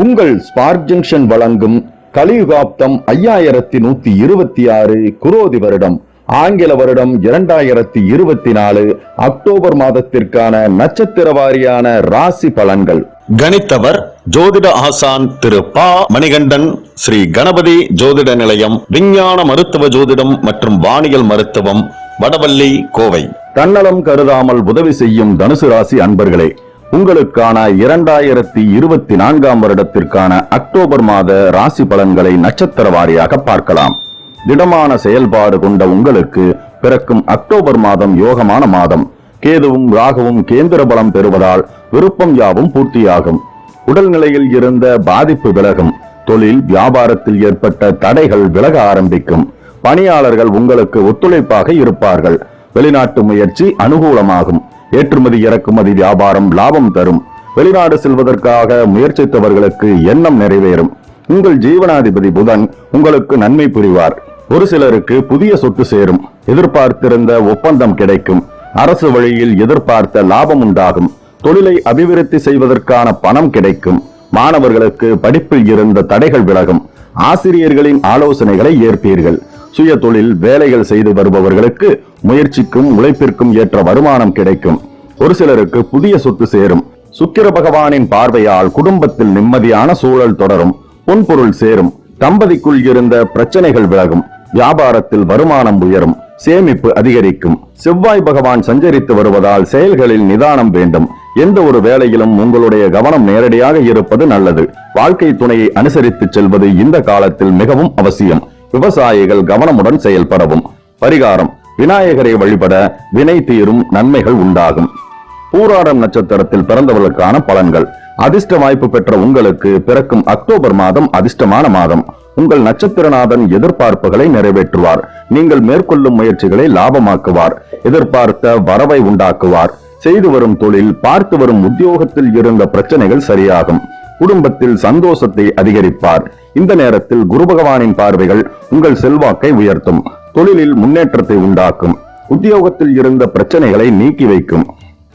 உங்கள் spark junction வழங்கும் கலியுகாப்தம் ஐயாயிரத்தி நூத்தி இருபத்தி ஆறு குரோதி வருடம் ஆங்கில வருடம் இரண்டாயிரத்தி இருபத்தி நாலு அக்டோபர் மாதத்திற்கான நட்சத்திர வாரியான ராசி பலன்கள். கணித்தவர் ஜோதிட ஆசான் திரு பா. மணிகண்டன் ஸ்ரீ கணபதி ஜோதிட நிலையம் விஞ்ஞான மருத்துவ ஜோதிடம் மற்றும் வானியல் மருத்துவம் வடவள்ளி கோவை. தன்னலம் கருதாமல் உதவி செய்யும் தனுசு ராசி அன்பர்களே உங்களுக்கான இரண்டாயிரத்தி இருபத்தி நான்காம் வருடத்திற்கான அக்டோபர் மாத ராசி பலன்களை நட்சத்திர வாரியாக பார்க்கலாம். திடமான செயல்பாடு கொண்ட உங்களுக்கு பிறக்கும் அக்டோபர் மாதம் யோகமான மாதம். கேதுவும் ராகுவும் கேந்திர பலம் பெறுவதால் விருப்பம் யாவும் பூர்த்தியாகும். உடல்நிலையில் இருந்த பாதிப்பு விலகும். தொழில் வியாபாரத்தில் ஏற்பட்ட தடைகள் விலக ஆரம்பிக்கும். பணியாளர்கள் உங்களுக்கு ஒத்துழைப்பாக இருப்பார்கள். வெளிநாட்டு முயற்சி அனுகூலமாகும். ஏற்றுமதி இறக்குமதி வியாபாரம் லாபம் தரும். வெளிநாடு செல்வதற்காக முயற்சித்தவர்களுக்கு எண்ணம் நிறைவேறும். உங்கள் ஜீவனாதிபதி புதன் உங்களுக்கு நன்மை புரிவார். ஒரு சிலருக்கு புதிய சொத்து சேரும். எதிர்பார்த்திருந்த ஒப்பந்தம் கிடைக்கும். அரசு வழியில் எதிர்பார்த்த லாபம் உண்டாகும். தொழிலை அபிவிருத்தி செய்வதற்கான பணம் கிடைக்கும். மாணவர்களுக்கு படிப்பில் இருந்த தடைகள் விலகும். ஆசிரியர்களின் ஆலோசனைகளை ஏற்பீர்கள். சுய தொழில் வேலைகள் செய்து வருபவர்களுக்கு முயற்சிக்கும் உழைப்பிற்கும் ஏற்ற வருமானம் கிடைக்கும். ஒரு சிலருக்கு புதிய சொத்து சேரும். சுக்கிர பகவானின் பார்வையால் குடும்பத்தில் நிம்மதியான சூழல் தொடரும். பொன்பொருள் சேரும். தம்பதிக்குள் இருந்த பிரச்சனைகள் விலகும். வியாபாரத்தில் வருமானம் உயரும். சேமிப்பு அதிகரிக்கும். செவ்வாய் பகவான் சஞ்சரித்து வருவதால் செயல்களில் நிதானம் வேண்டும். எந்த ஒரு வேலையிலும் உங்களுடைய கவனம் நேரடியாக இருப்பது நல்லது. வாழ்க்கை துணையை அனுசரித்து செல்வது இந்த காலத்தில் மிகவும் அவசியம். விவசாயிகள் கவனமுடன் செயல்படவும். பரிகாரம் விநாயகரை வழிபட வினை தீரும் நன்மைகள் உண்டாகும். பூராடம் நட்சத்திரத்தில் பிறந்தவர்களுக்கான பலன்கள். அதிர்ஷ்ட வாய்ப்பு பெற்ற உங்களுக்கு பிறக்கும் அக்டோபர் மாதம் அதிர்ஷ்டமான மாதம். உங்கள் நட்சத்திரநாதன் எதிர்பார்ப்புகளை நிறைவேற்றுவார். நீங்கள் மேற்கொள்ளும் முயற்சிகளை லாபமாக்குவார். எதிர்பார்த்த வரவை உண்டாக்குவார். செய்து வரும் தொழில் பார்த்து வரும் உத்தியோகத்தில் இருந்த பிரச்சனைகள் சரியாகும். குடும்பத்தில் சந்தோஷத்தை அதிகரிப்பார். இந்த நேரத்தில் குரு பகவானின் பார்வைகள் உங்கள் செல்வாக்கை உயர்த்தும். தொழிலில் முன்னேற்றத்தை உண்டாக்கும். உத்தியோகத்தில் இருந்த பிரச்சனைகளை நீக்கி வைக்கும்.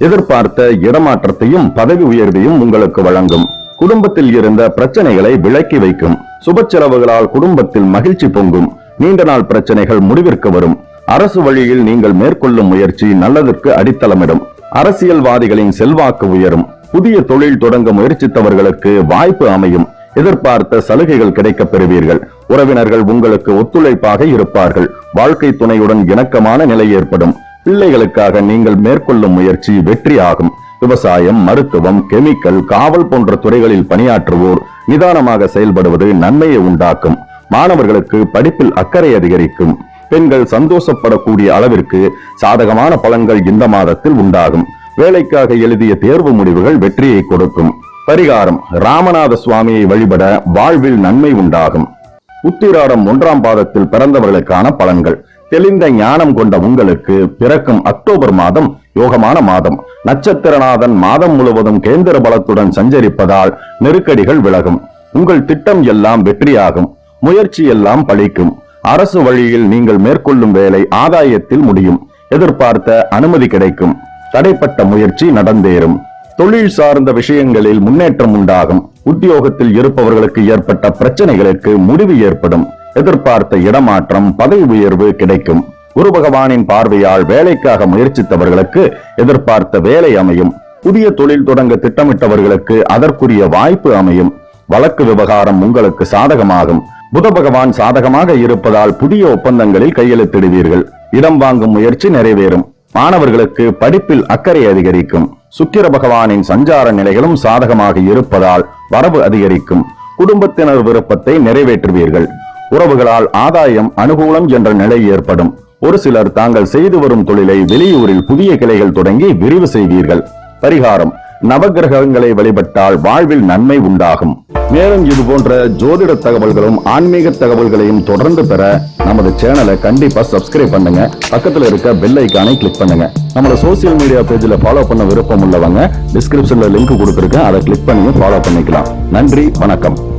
எதிர்பார்த்த இடமாற்றத்தையும் பதவி உயர்வையும் உங்களுக்கு வழங்கும். குடும்பத்தில் இருந்த பிரச்சனைகளை விலக்கி வைக்கும். சுப செலவுகளால் குடும்பத்தில் மகிழ்ச்சி பொங்கும். நீண்ட நாள் பிரச்சனைகள் முடிவிற்கு வரும். அரசு வழியில் நீங்கள் மேற்கொள்ளும் முயற்சி நல்லதற்கு அடித்தளமிடும். அரசியல்வாதிகளின் செல்வாக்கு உயரும். புதிய தொழில் தொடங்க முயற்சித்தவர்களுக்கு வாய்ப்பு அமையும். எதிர்பார்த்த சலுகைகள் கிடைக்கப் பெறுவீர்கள். உறவினர்கள் உங்களுக்கு ஒத்துழைப்பாக இருப்பார்கள். வாழ்க்கை துணையுடன் இணக்கமான நிலை ஏற்படும். பிள்ளைகளுக்காக நீங்கள் மேற்கொள்ளும் முயற்சி வெற்றி ஆகும். விவசாயம் மருத்துவம் கெமிக்கல் காவல் போன்ற துறைகளில் பணியாற்றுவோர் நிதானமாக செயல்படுவது நன்மையை உண்டாக்கும். மாணவர்களுக்கு படிப்பில் அக்கறை அதிகரிக்கும். பெண்கள் சந்தோஷப்படக்கூடிய அளவிற்கு சாதகமான பலன்கள் இந்த மாதத்தில் உண்டாகும். வேலைக்காக எழுதிய தேர்வு முடிவுகள் வெற்றியை கொடுக்கும். பரிகாரம் ராமநாத சுவாமியை வழிபட வாழ்வில் நன்மை உண்டாகும். உத்திராடம் ஒன்றாம் பாதத்தில் பிறந்தவர்களுக்கான பலன்கள். தெளிந்த ஞானம் கொண்ட உங்களுக்கு பிறக்கும் அக்டோபர் மாதம் யோகமான மாதம். நட்சத்திரநாதன் மாதம் முழுவதும் கேந்திர பலத்துடன் சஞ்சரிப்பதால் நெருக்கடிகள் விலகும். உங்கள் திட்டம் எல்லாம் வெற்றியாகும். முயற்சி எல்லாம் பழிக்கும். அரசு வழியில் நீங்கள் மேற்கொள்ளும் வேலை ஆதாயத்தில் முடியும். எதிர்பார்த்த அனுமதி கிடைக்கும். தடைப்பட்ட முயற்சி நடந்தேறும். தொழில் சார்ந்த விஷயங்களில் முன்னேற்றம் உண்டாகும். உத்தியோகத்தில் இருப்பவர்களுக்கு ஏற்பட்ட பிரச்சனைகளுக்கு முடிவு ஏற்படும். எதிர்பார்த்த இடமாற்றம் பதவி உயர்வு கிடைக்கும். குரு பகவானின் பார்வையால் வேலைக்காக முயற்சித்தவர்களுக்கு எதிர்பார்த்த வேலை அமையும். புதிய தொழில் தொடங்க திட்டமிட்டவர்களுக்கு அதற்குரிய வாய்ப்பு அமையும். வழக்கு விவகாரம் உங்களுக்கு சாதகமாகும். புத பகவான் சாதகமாக இருப்பதால் புதிய ஒப்பந்தங்களில் கையெழுத்திடுவீர்கள். இடம் வாங்கும் முயற்சி நிறைவேறும். மாணவர்களுக்கு படிப்பில் அக்கறை அதிகரிக்கும். சுக்கிர பகவானின் சஞ்சார நிலைகளும் சாதகமாக இருப்பதால் வரவு அதிகரிக்கும். குடும்பத்தினர் விருப்பத்தை நிறைவேற்றுவீர்கள். உறவுகளால் ஆதாயம் அனுகூலம் என்ற நிலை ஏற்படும். ஒரு சிலர் தாங்கள் செய்து வரும் தொழிலை வெளியூரில் புதிய கிளைகள் தொடங்கி விரிவு செய்வீர்கள். பரிகாரம். நவகிரகங்களை வழிபட்டால் வாழ்வில் நன்மை உண்டாகும். மேலும் இது போன்ற ஜோதிட தகவல்களும் ஆன்மீக தகவல்களையும் தொடர்ந்து பெற நமது சேனலை கண்டிப்பா சப்ஸ்கிரைப் பண்ணுங்க. பக்கத்துல இருக்க பெல் ஐக்கானை கிளிக் பண்ணுங்க. நம்மளோட சோசியல் மீடியா பேஜ்ல ஃபாலோ பண்ண விருப்பம் உள்ளவங்க டிஸ்கிரிப்ஷன்ல லிங்க் கொடுத்துருக்கேன். அதை கிளிக் பண்ணி ஃபாலோ பண்ணிக்கலாம். நன்றி வணக்கம்.